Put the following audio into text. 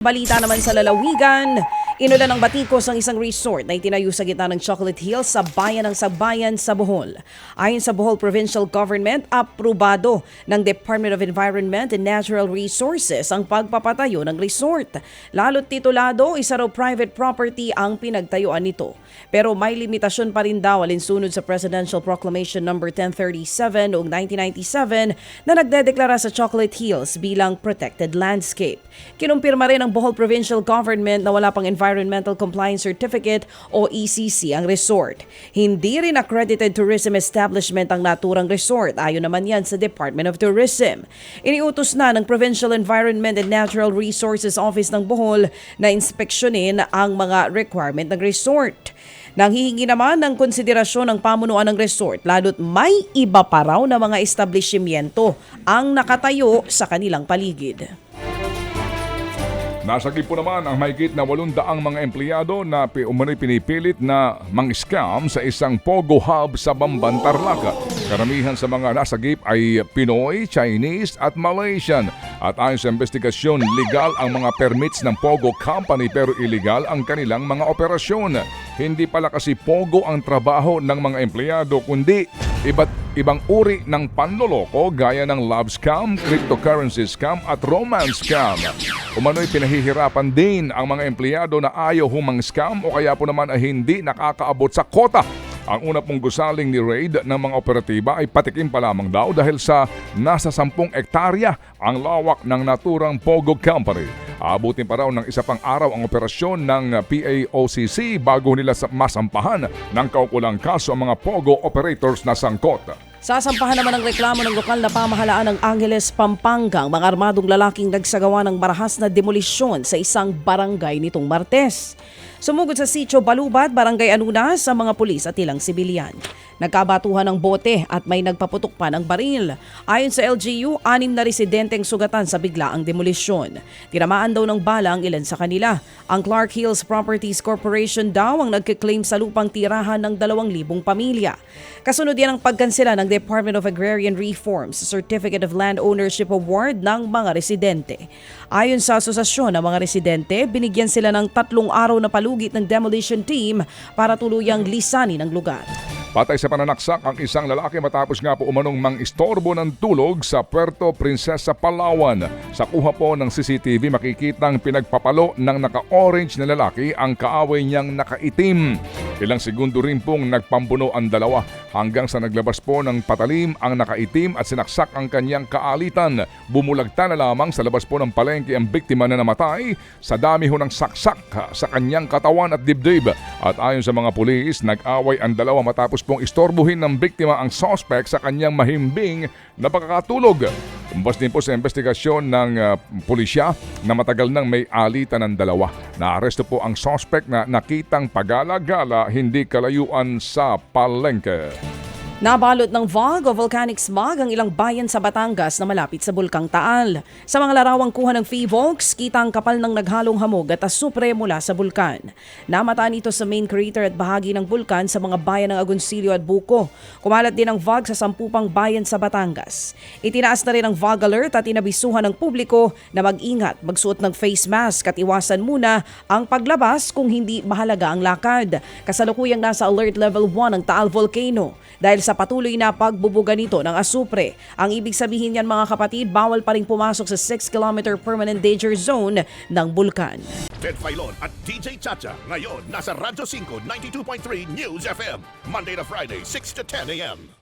Balita naman sa lalawigan, inulan ng batikos ang isang resort na itinayo sa gitna ng Chocolate Hills sa bayan ng Sagbayan sa Bohol. Ayon sa Bohol Provincial Government, aprobado ng Department of Environment and Natural Resources ang pagpapatayo ng resort. Lalo't titulado, isa raw private property ang pinagtayuan nito. Pero may limitasyon pa rin daw alinsunod sa Presidential Proclamation No. 1037 noong 1997 na nagdedeklara sa Chocolate Hills bilang protected landscape. Kinumpirma rin ng Bohol Provincial Government na wala pang Environmental Compliance Certificate o ECC ang resort. Hindi rin accredited tourism establishment ang naturang resort ayon naman yan sa Department of Tourism. Iniutos na ng Provincial Environment and Natural Resources Office ng Bohol na inspeksyonin ang mga requirement ng resort. Nanghihingi naman ng konsiderasyon ng pamunuan ng resort lalo't may iba pa raw na mga establishmento ang nakatayo sa kanilang paligid. Nasagip po naman ang mahigit na 800 mga empleyado na umano'y pinipilit na mang-scam sa isang Pogo Hub sa Bamban, Tarlac. Karamihan sa mga nasagip ay Pinoy, Chinese at Malaysian. At ayon sa investigasyon, legal ang mga permits ng Pogo Company pero illegal ang kanilang mga operasyon. Hindi pala kasi Pogo ang trabaho ng mga empleyado kundi iba't ibang uri ng panloloko gaya ng love scam, cryptocurrency scam at romance scam. Umano'y pinahihirapan din ang mga empleyado na ayaw humang scam o kaya po naman ay hindi nakakaabot sa kota. Ang una pong gusaling ni Raid ng mga operatiba ay patikim pa lamang daw dahil sa nasa 10 ektarya ang lawak ng naturang Pogo Company. Abutin pa raw ng isa pang araw ang operasyon ng PAOCC bago nila sa- masampahan ng kaukulang kaso ang mga Pogo operators na sangkot. Sasampahan naman ang reklamo ng lokal na pamahalaan ng Angeles, Pampanga ang mga armadong lalaking nagsagawa ng marahas na demolisyon sa isang barangay nitong Martes. Sumugod sa sitio Balubat, Barangay Anuna sa mga pulis at ilang sibilyan. Nagkabatuhan ng bote at may nagpaputok pa ng baril. Ayon sa LGU, anim na residenteng sugatan sa biglaang demolisyon. Tinamaan daw ng bala ang ilan sa kanila. Ang Clark Hills Properties Corporation daw ang nagkiklaim sa lupang tirahan ng 2,000 pamilya. Kasunod yan ang pagkansela ng Department of Agrarian Reforms Certificate of Land Ownership Award ng mga residente. Ayon sa asosasyon ng mga residente, binigyan sila ng tatlong araw na palugit ng demolition team para tuluyang lisanin ang lugar. Patay sa pananaksak ang isang lalaki matapos nga po umanong mang-istorbo ng tulog sa Puerto Princesa, Palawan. Sa kuha po ng CCTV makikitang pinagpapalo ng naka-orange na lalaki ang kaaway niyang nakaitim. Ilang segundo rin pong nagpambuno ang dalawa hanggang sa naglabas po ng patalim ang nakaitim at sinaksak ang kanyang kaalitan. Bumulagta na lamang sa labas po ng palengke ang biktima na namatay sa dami ho ng saksak sa kanyang katawan at dibdib. At ayon sa mga pulis, nag-away ang dalawa matapos pong istorbuhin ng biktima ang suspect sa kanyang mahimbing na pagkakatulog. Tumbas din po sa investigasyon ng ah, pulisya na matagal nang may alitan ng dalawa. Naaresto po ang suspect na nakitang pagala-gala hindi kalayuan sa palengke. Nabalot ng fog o volcanic smog ang ilang bayan sa Batangas na malapit sa Bulkang Taal. Sa mga larawang kuha ng FIVOX, kita ang kapal ng naghalong hamog at asupre mula sa bulkan. Namataan ito sa main crater at bahagi ng bulkan sa mga bayan ng Agoncillo at Buco. Kumalat din ang fog sa sampupang bayan sa Batangas. Itinaas na rin ang fog alert at inabisuhan ng publiko na mag-ingat, magsuot ng face mask at iwasan muna ang paglabas kung hindi mahalaga ang lakad. Kasalukuyang nasa alert level 1 ang Taal Volcano dahil sa patuloy na pagbubuga nito ng asupre. Ang ibig sabihin yan mga kapatid, bawal pa rin pumasok sa 6 km permanent danger zone ng bulkan. Ted Filon at DJ Chacha. Ngayon, nasa Radyo 5, 92.3 News FM. Monday to Friday, 6 to 10 a.m.